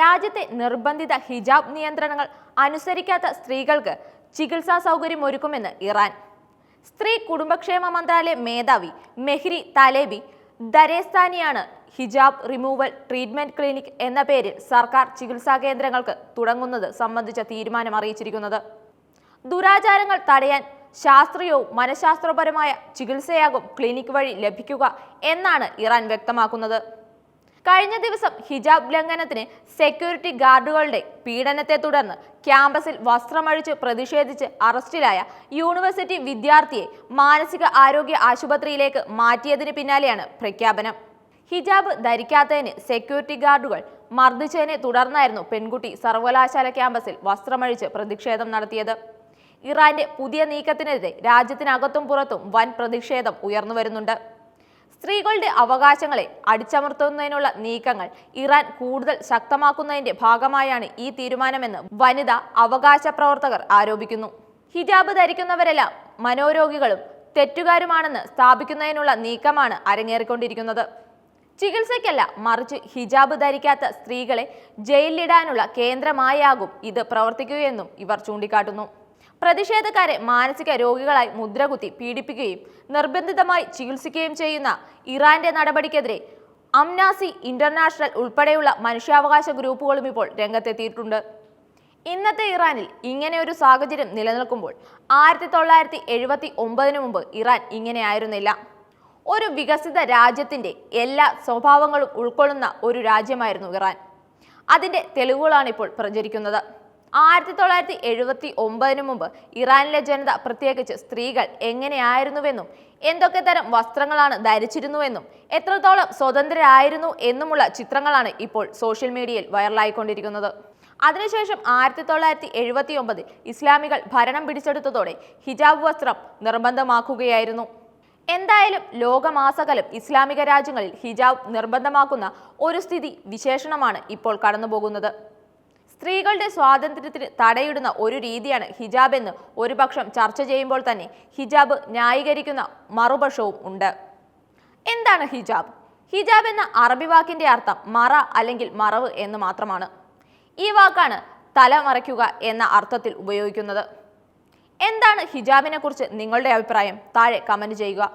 രാജ്യത്തെ നിർബന്ധിത ഹിജാബ് നിയന്ത്രണങ്ങൾ അനുസരിക്കാത്ത സ്ത്രീകൾക്ക് ചികിത്സാ സൗകര്യം ഒരുക്കുമെന്ന് ഇറാൻ. സ്ത്രീ കുടുംബക്ഷേമ മന്ത്രാലയ മേധാവി മെഹ്രി തലേബി ദരേസ്ഥാനിയാണ് ഹിജാബ് റിമൂവൽ ട്രീറ്റ്മെന്റ് ക്ലിനിക് എന്ന പേരിൽ സർക്കാർ ചികിത്സാ കേന്ദ്രങ്ങൾക്ക് തുടങ്ങുന്നത് സംബന്ധിച്ച തീരുമാനം അറിയിച്ചിരിക്കുന്നത്. ദുരാചാരങ്ങൾ തടയാൻ ശാസ്ത്രീയവും മനഃശാസ്ത്രപരമായ ചികിത്സയാകും ക്ലിനിക് വഴി ലഭിക്കുക എന്നാണ് ഇറാൻ വ്യക്തമാക്കുന്നത്. കഴിഞ്ഞ ദിവസം ഹിജാബ് ലംഘനത്തിന് സെക്യൂരിറ്റി ഗാർഡുകളുടെ പീഡനത്തെ തുടർന്ന് ക്യാമ്പസിൽ വസ്ത്രമഴിച്ച് പ്രതിഷേധിച്ച് അറസ്റ്റിലായ യൂണിവേഴ്സിറ്റി വിദ്യാർത്ഥിയെ മാനസിക ആരോഗ്യ ആശുപത്രിയിലേക്ക് മാറ്റിയതിന് പിന്നാലെയാണ് പ്രഖ്യാപനം. ഹിജാബ് ധരിക്കാത്തതിന് സെക്യൂരിറ്റി ഗാർഡുകൾ മർദ്ദിച്ചതിനെ തുടർന്നായിരുന്നു പെൺകുട്ടി സർവകലാശാല ക്യാമ്പസിൽ വസ്ത്രമഴിച്ച് പ്രതിഷേധം നടത്തിയത്. ഇറാന്റെ പുതിയ നീക്കത്തിനെതിരെ രാജ്യത്തിനകത്തും പുറത്തും വൻ പ്രതിഷേധം ഉയർന്നു വരുന്നുണ്ട്. സ്ത്രീകളുടെ അവകാശങ്ങളെ അടിച്ചമർത്തുന്നതിനുള്ള നീക്കങ്ങൾ ഇറാൻ കൂടുതൽ ശക്തമാക്കുന്നതിന്റെ ഭാഗമായാണ് ഈ തീരുമാനമെന്ന് വനിതാ അവകാശ പ്രവർത്തകർ ആരോപിക്കുന്നു. ഹിജാബ് ധരിക്കുന്നവരെല്ലാം മനോരോഗികളും തെറ്റുകാരുമാണെന്ന് സ്ഥാപിക്കുന്നതിനുള്ള നീക്കമാണ് അരങ്ങേറിക്കൊണ്ടിരിക്കുന്നത്. ചികിത്സയ്ക്കല്ല മറിച്ച് ഹിജാബ് ധരിക്കാത്ത സ്ത്രീകളെ ജയിലിലിടാനുള്ള കേന്ദ്രമായാകും ഇത് പ്രവർത്തിക്കുകയെന്നും ഇവർ ചൂണ്ടിക്കാട്ടുന്നു. പ്രതിഷേധക്കാരെ മാനസിക രോഗികളായി മുദ്രകുത്തി പീഡിപ്പിക്കുകയും നിർബന്ധിതമായി ചികിത്സിക്കുകയും ചെയ്യുന്ന ഇറാന്റെ നടപടിക്കെതിരെ അംനാസി ഇന്റർനാഷണൽ ഉൾപ്പെടെയുള്ള മനുഷ്യാവകാശ ഗ്രൂപ്പുകളും ഇപ്പോൾ രംഗത്തെത്തിയിട്ടുണ്ട്. ഇന്നത്തെ ഇറാനിൽ ഇങ്ങനെ ഒരു സാഹചര്യം നിലനിൽക്കുമ്പോൾ ആയിരത്തി തൊള്ളായിരത്തി എഴുപത്തി ഒമ്പതിനു മുമ്പ് ഇറാൻ ഇങ്ങനെയായിരുന്നില്ല ഒരു വികസിത രാജ്യത്തിന്റെ എല്ലാ സ്വഭാവങ്ങളും ഉൾക്കൊള്ളുന്ന ഒരു രാജ്യമായിരുന്നു ഇറാൻ. അതിന്റെ തെളിവുകളാണ് ഇപ്പോൾ പ്രചരിക്കുന്നത്. ആയിരത്തി തൊള്ളായിരത്തി എഴുപത്തി ഒമ്പതിനു മുമ്പ് ഇറാനിലെ ജനത പ്രത്യേകിച്ച് സ്ത്രീകൾ എങ്ങനെയായിരുന്നുവെന്നും എന്തൊക്കെ തരം വസ്ത്രങ്ങളാണ് ധരിച്ചിരുന്നുവെന്നും എത്രത്തോളം സ്വതന്ത്രരായിരുന്നു എന്നുമുള്ള ചിത്രങ്ങളാണ് ഇപ്പോൾ സോഷ്യൽ മീഡിയയിൽ വൈറലായിക്കൊണ്ടിരിക്കുന്നത്. അതിനുശേഷം ആയിരത്തി തൊള്ളായിരത്തി എഴുപത്തി ഒമ്പതിൽ ഇസ്ലാമികൾ ഭരണം പിടിച്ചെടുത്തതോടെ ഹിജാബ് വസ്ത്രം നിർബന്ധമാക്കുകയായിരുന്നു. എന്തായാലും ലോകമാസകലം ഇസ്ലാമിക രാജ്യങ്ങളിൽ ഹിജാബ് നിർബന്ധമാക്കുന്ന ഒരു സ്ഥിതി വിശേഷണമാണ് ഇപ്പോൾ കടന്നുപോകുന്നത്. സ്ത്രീകളുടെ സ്വാതന്ത്ര്യത്തിന് തടയിടുന്ന ഒരു രീതിയാണ് ഹിജാബ് എന്ന് ഒരുപക്ഷം ചർച്ച ചെയ്യുമ്പോൾ തന്നെ ഹിജാബ് ന്യായീകരിക്കുന്ന മറുപക്ഷവും ഉണ്ട്. എന്താണ് ഹിജാബ്? ഹിജാബ് എന്ന അറബി വാക്കിന്റെ അർത്ഥം മറ അല്ലെങ്കിൽ മറവ് എന്ന് മാത്രമാണ്. ഈ വാക്കാണ് തല മറയ്ക്കുക എന്ന അർത്ഥത്തിൽ ഉപയോഗിക്കുന്നത്. എന്താണ് ഹിജാബിനെ കുറിച്ച് നിങ്ങളുടെ അഭിപ്രായം? താഴെ കമന്റ് ചെയ്യുക.